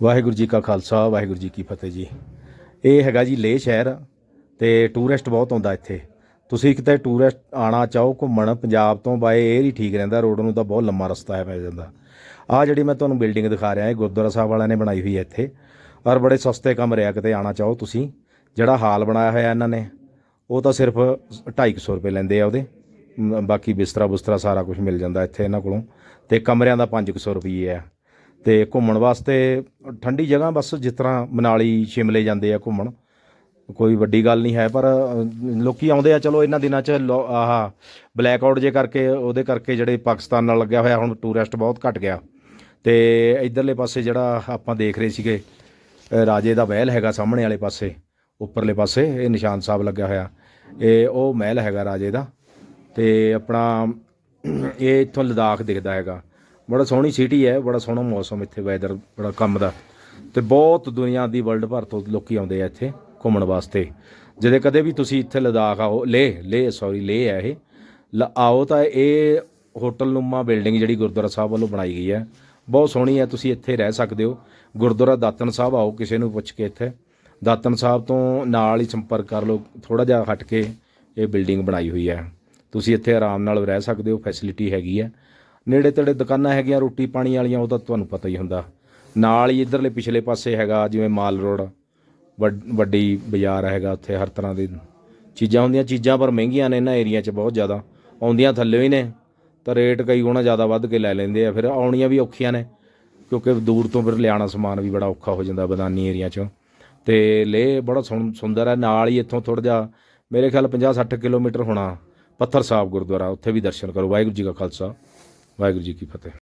ਵਾਹਿਗੁਰੂ ਜੀ ਕਾ ਖਾਲਸਾ, ਵਾਹਿਗੁਰੂ ਜੀ ਕੀ ਫਤਿਹ ਜੀ। ਇਹ ਹੈਗਾ ਜੀ ਲੇਹ ਸ਼ਹਿਰ ਤੇ ਟੂਰਿਸਟ ਬਹੁਤ ਆਉਂਦਾ ਇੱਥੇ। ਤੁਸੀਂ ਕਿਤੇ ਟੂਰਿਸਟ ਆਣਾ ਚਾਹੋ ਘੁੰਮਣ, ਪੰਜਾਬ ਤੋਂ ਬਾਏ 에ਅਰ ਹੀ ਠੀਕ ਰਹਿੰਦਾ ਰੋਡ ਨੂੰ ਤਾਂ ਬਹੁਤ ਲੰਮਾ ਰਸਤਾ ਹੈ ਪੈ ਜਾਂਦਾ। ਆ ਜਿਹੜੀ ਮੈਂ ਤੁਹਾਨੂੰ ਬਿਲਡਿੰਗ ਦਿਖਾ ਰਿਹਾ, ਇਹ ਗੁਰਦੁਆਰਾ ਸਾਹਿਬ ਵਾਲਿਆਂ ਨੇ ਬਣਾਈ ਹੋਈ ਹੈ ਇੱਥੇ। ਔਰ ਬੜੇ ਸਸਤੇ ਕਮਰੇ ਆ ਕਿਤੇ ਆਣਾ ਚਾਹੋ ਤੁਸੀਂ। ਜਿਹੜਾ ਹਾਲ ਬਣਾਇਆ ਹੋਇਆ ਇਹਨਾਂ ਨੇ, ਉਹ ਤਾਂ ਸਿਰਫ 250 ਰੁਪਏ ਲੈਂਦੇ ਆ ਉਹਦੇ। ਬਾਕੀ ਬਿਸਤਰਾ ਬੁਸਤਰਾ ਸਾਰਾ ਕੁਝ ਮਿਲ ਜਾਂਦਾ ਇੱਥੇ ਇਹਨਾਂ ਕੋਲੋਂ। ਤੇ ਕਮਰਿਆਂ ਦਾ 500 ਰੁਪਏ ਆ। ਤੇ ਘੁੰਮਣ ਵਾਸਤੇ ਠੰਡੀ ਜਗ੍ਹਾ ਬਸ ਜਿਸ ਤਰ੍ਹਾਂ ਮਨਾਲੀ ਸ਼ਿਮਲੇ ਜਾਂਦੇ ਆ ਘੁੰਮਣ। ਕੋਈ ਵੱਡੀ ਗੱਲ ਨਹੀਂ ਹੈ ਪਰ ਅ, ਲੋਕੀ ਆਉਂਦੇ ਆ ਚਲੋ ਇਹਨਾਂ ਦਿਨਾਂ 'ਚ ਲੋ- ਆਹ ਬਲੈਕ ਆਊਟ ਜੇ ਕਰਕੇ ਉਹਦੇ ਕਰਕੇ ਜਿਹੜੇ ਪਾਕਿਸਤਾਨ ਨਾਲ ਲੱਗਿਆ ਹੋਇਆ ਹੁਣ ਟੂਰਿਸਟ ਬਹੁਤ ਘਟ ਗਿਆ। ਤੇ ਇਧਰਲੇ ਪਾਸੇ ਜਿਹੜਾ ਆਪਾਂ ਦੇਖ ਰਹੇ ਸੀਗੇ ਰਾਜੇ ਦਾ ਮਹਿਲ ਹੈਗਾ ਸਾਹਮਣੇ ਵਾਲੇ ਪਾਸੇ ਉੱਪਰਲੇ ਪਾਸੇ ਇਹ ਨਿਸ਼ਾਨ ਸਾਹਿਬ ਲੱਗਿਆ ਹੋਇਆ। ਇਹ ਉਹ ਮਹਿਲ ਹੈਗਾ ਰਾਜੇ ਦਾ। ਤੇ ਆਪਣਾ ਇਹ ਇੱਥੋਂ ਲਦਾਖ ਦਿਖਦਾ ਹੈਗਾ। ਬੜਾ ਸੋਹਣੀ ਸਿਟੀ ਹੈ, ਬੜਾ ਸੋਹਣਾ ਮੌਸਮ ਇੱਥੇ ਵੈਦਰ ਬੜਾ ਕੰਮ ਦਾ। ਤੇ ਬਹੁਤ ਦੁਨੀਆ ਦੀ ਵਰਲਡ ਭਰ ਤੋਂ ਲੋਕੀ ਆਉਂਦੇ ਆ ਇੱਥੇ ਘੁੰਮਣ ਵਾਸਤੇ। ਜਦੋਂ ਕਦੇ ਵੀ ਤੁਸੀਂ ਇੱਥੇ ਲਦਾਖ ਆਓ, ਲੇ ਲੇ ਸੌਰੀ ਲੇ ਹੈ ਇਹ। ਲ- ਆਓ ਤਾਂ ਇਹ ਹੋਟਲ ਨੁਮਾ ਬਿਲਡਿੰਗ ਜਿਹੜੀ ਗੁਰਦੁਆਰਾ ਸਾਹਿਬ ਵੱਲੋਂ ਬਣਾਈ ਗਈ ਹੈ। ਬਹੁਤ ਸੋਹਣੀ ਹੈ, ਤੁਸੀਂ ਇੱਥੇ ਰਹਿ ਸਕਦੇ ਹੋ। ਗੁਰਦੁਆਰਾ ਦਾਤਨ ਸਾਹਿਬ ਆਓ, ਕਿਸੇ ਨੂੰ ਪੁੱਛ ਕੇ ਇੱਥੇ। ਦਾਤਨ ਸਾਹਿਬ ਤੋਂ ਨਾਲ ਹੀ ਸੰਪਰਕ ਕਰ ਲਓ ਥੋੜਾ ਜਿਹਾ ਹਟ ਕੇ ਇਹ ਬਿਲਡਿੰਗ ਬਣਾਈ ਹੋਈ ਹੈ। ਤੁਸੀਂ ਇੱਥੇ ਆਰਾਮ ਨਾਲ ਰਹਿ ਸਕਦੇ ਹੋ ਫੈਸਿਲਿਟੀ ਹੈਗੀ ਹੈ। ਨੇੜੇ ਤੇੜੇ ਦੁਕਾਨਾਂ ਹੈਗੀਆਂ, ਰੋਟੀ ਪਾਣੀ ਵਾਲੀਆਂ, ਉਹ ਤਾਂ ਤੁਹਾਨੂੰ ਪਤਾ ਹੀ ਹੁੰਦਾ। ਨਾਲ ਹੀ ਇਧਰਲੇ ਪਿਛਲੇ ਪਾਸੇ ਹੈਗਾ, ਜਿਵੇਂ ਮਾਲ ਰੋਡ, ਵੱਡ- ਵੱਡੀ ਬਾਜ਼ਾਰ ਹੈਗਾ, ਉੱਥੇ ਹਰ ਤਰ੍ਹਾਂ ਦੀ ਚੀਜ਼ਾਂ ਹੁੰਦੀਆਂ। ਚੀਜ਼ਾਂ ਪਰ ਮਹਿੰਗੀਆਂ ਨੇ ਇਹਨਾਂ ਏਰੀਆ 'ਚ ਬਹੁਤ ਜ਼ਿਆਦਾ। ਆਉਂਦੀਆਂ ਥੱਲੇ ਹੀ ਨੇ, ਤਾਂ ਰੇਟ ਕਈ ਗੁਣਾ ਜ਼ਿਆਦਾ ਵੱਧ ਕੇ ਲੈ ਲੈਂਦੇ ਆ। ਫਿਰ ਆਉਣੀਆਂ ਵੀ ਔਖੀਆਂ ਨੇ, ਕਿਉਂਕਿ ਦੂਰ ਤੋਂ ਫਿਰ ਲਿਆਉਣਾ ਸਮਾਨ ਵੀ ਬੜਾ ਔਖਾ ਹੋ ਜਾਂਦਾ ਬਦਾਨੀ ਏਰੀਆ 'ਚ। ਤੇ ਲੇਹ ਬੜਾ ਸੁਣ- ਸੁੰਦਰ ਹੈ। ਨਾਲ ਹੀ ਇੱਥੋਂ ਥੋੜਾ ਜਿਹਾ, ਮੇਰੇ ਖਿਆਲ 50 60 ਕਿਲੋਮੀਟਰ ਹੋਣਾ, ਪੱਥਰ ਸਾਹਿਬ ਗੁਰਦੁਆਰਾ, ਉੱਥੇ ਵੀ ਦਰਸ਼ਨ ਕਰੋ। ਵਾਹਿਗੁਰੂ ਜੀ ਕਾ ਖਾਲਸਾ। ਵਾਹਿਗੁਰੂ ਜੀ ਕੀ ਫਤਿਹ।